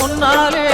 முன்னாலே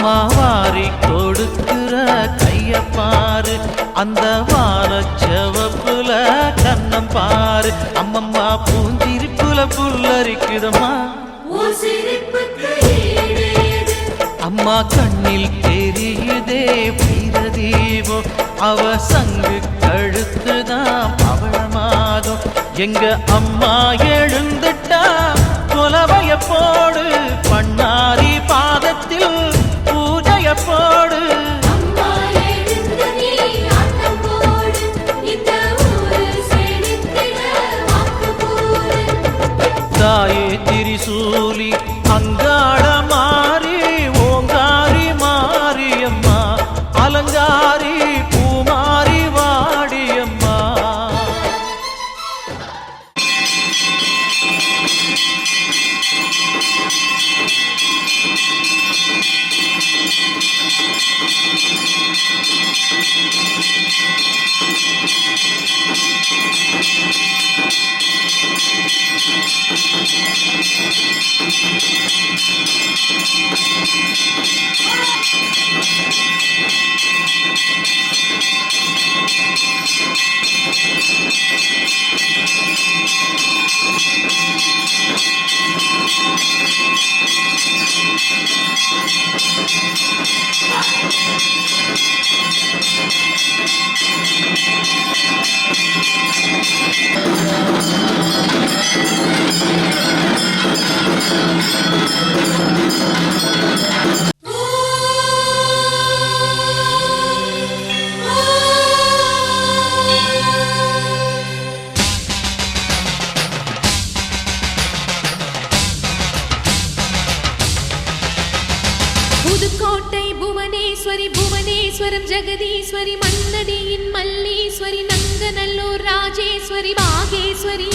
அம்மா வாரி கொடுக்கிற கைய பாரு அந்த வார செவப்புல கண்ணம் பாரு. அம்மம்மா பூஞ்சிரிப்புல புல்லரிக்குதம்மா அம்மா கண்ணில் தெரியுதே பிரதீபம் அவ சங்கு கழுத்துதான் பவள மாதம் எங்க அம்மா எழுந்துட்டா கொலவைய போடு பண்ணாரி பா ஈஸ்வரம் ஜெகதீஸ்வரி மன்னடியின் மல்லீஸ்வரி நங்கநல்லூர் ராஜேஸ்வரி பாகேஸ்வரி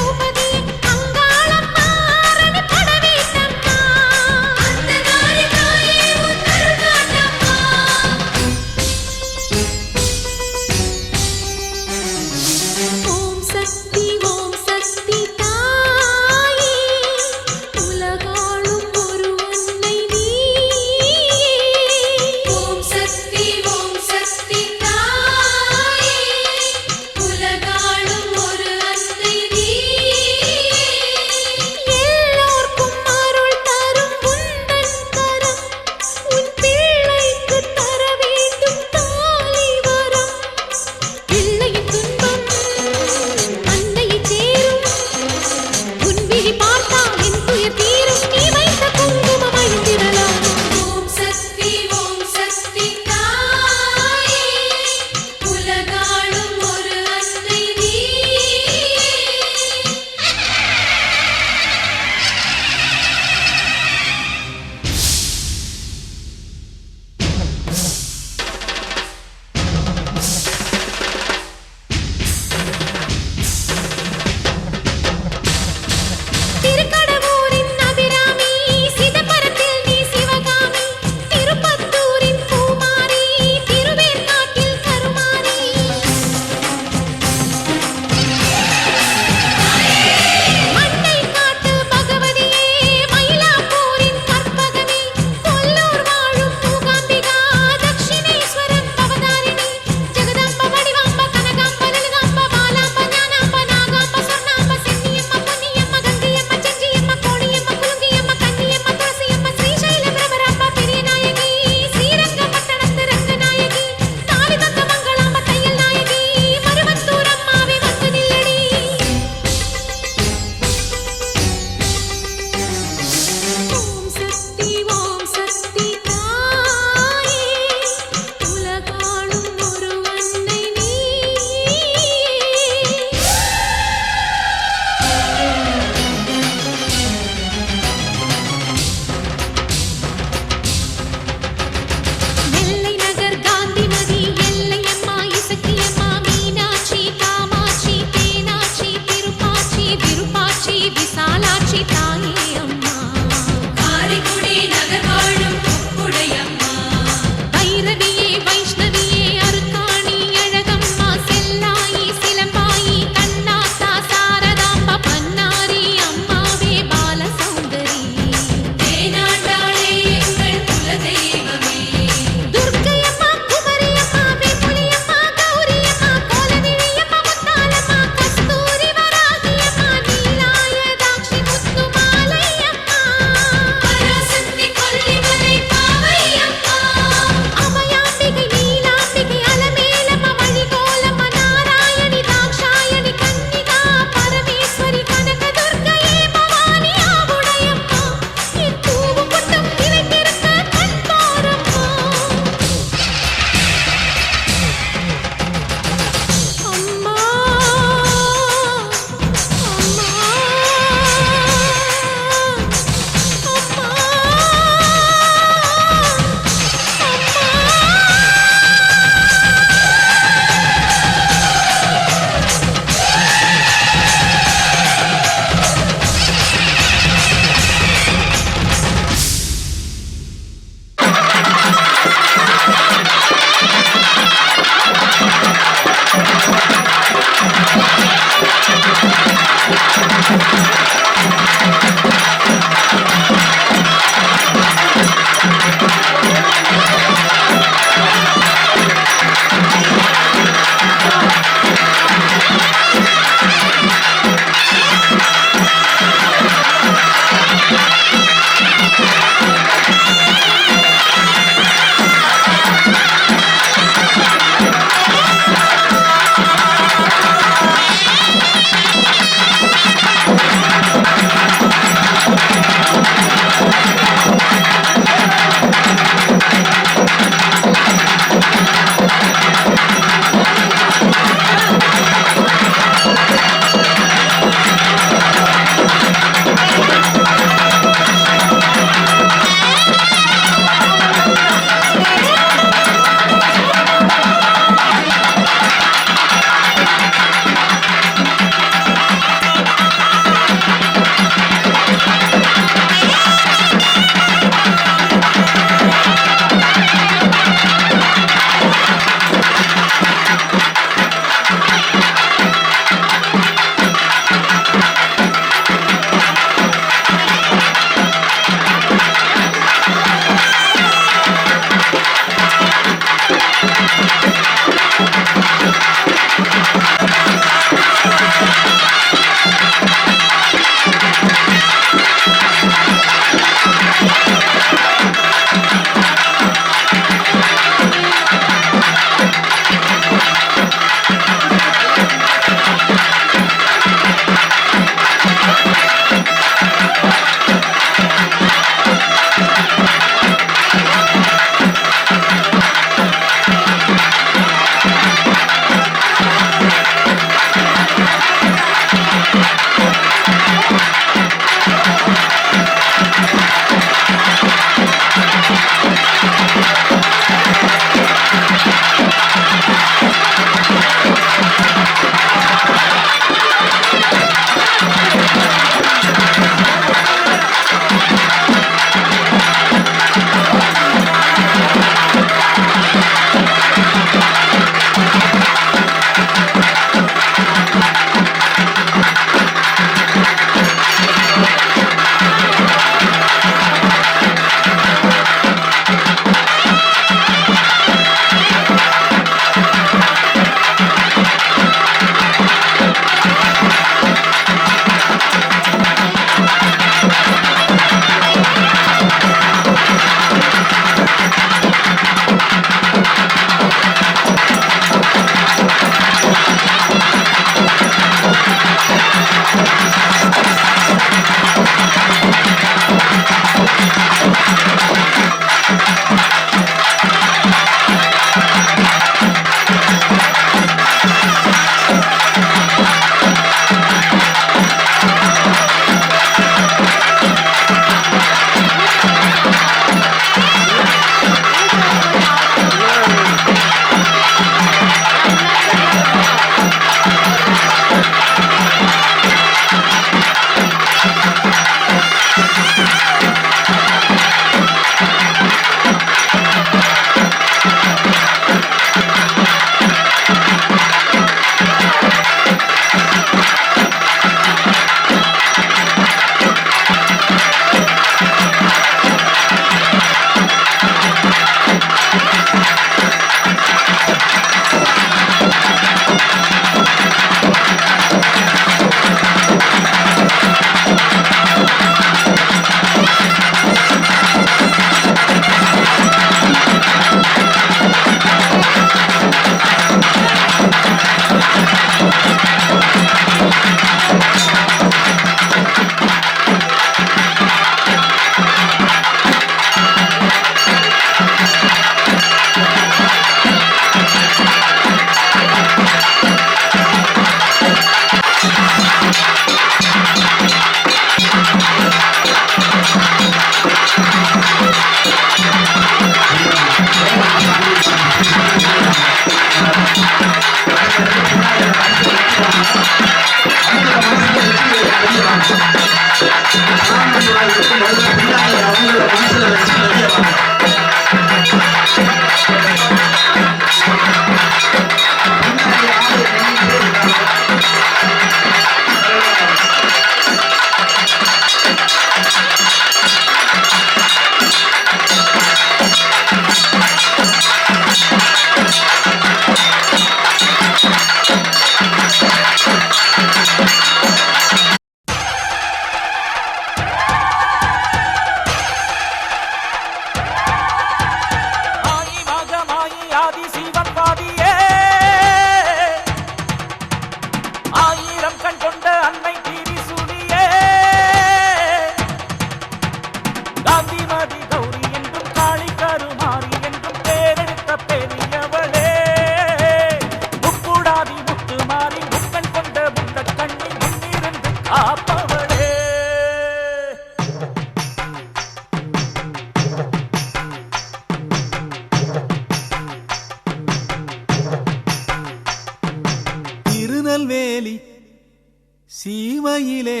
கையிலே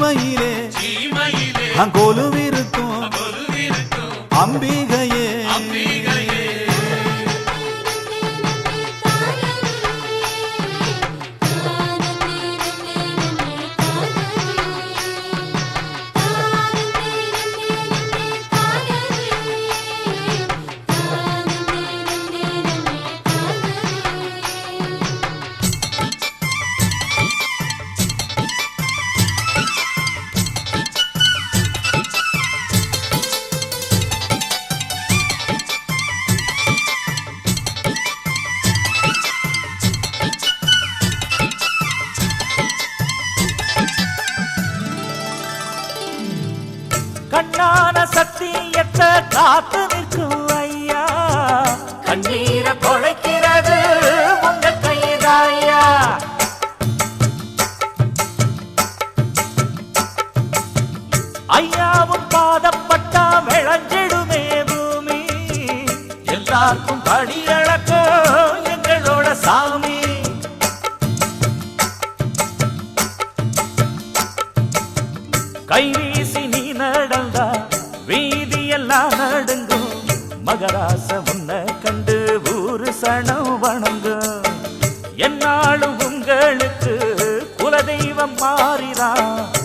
சீமையிலே அங்கோலுவிருக்கும் அம்பிகை रात மகளுக்கு குலதெய்வம் மாறிதான்.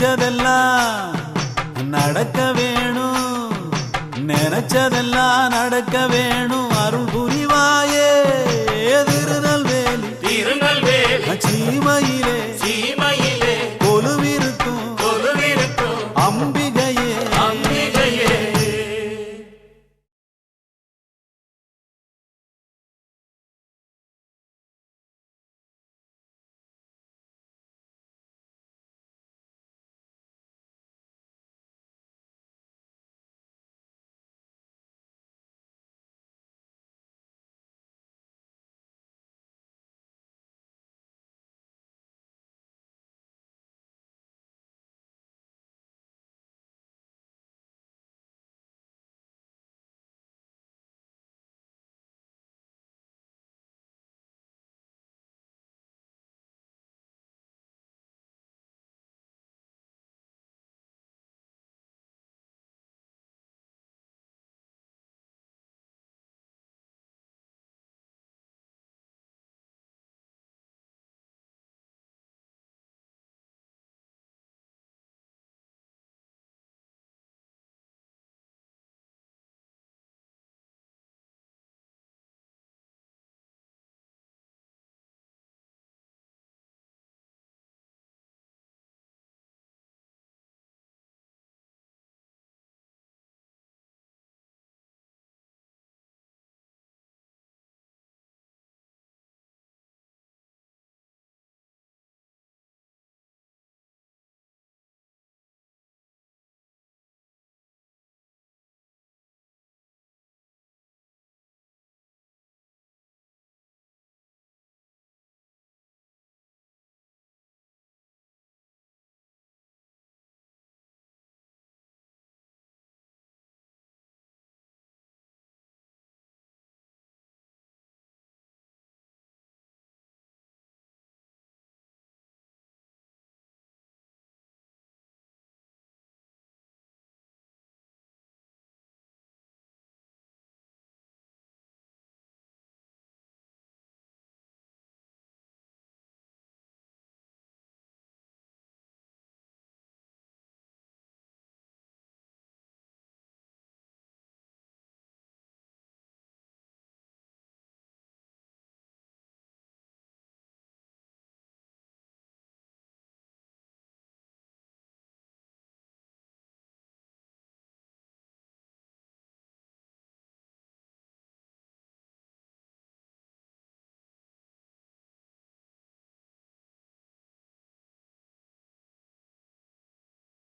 நினைச்சதெல்லாம் நடக்க வேணும். நினைச்சதெல்லாம் நடக்க வேணும்.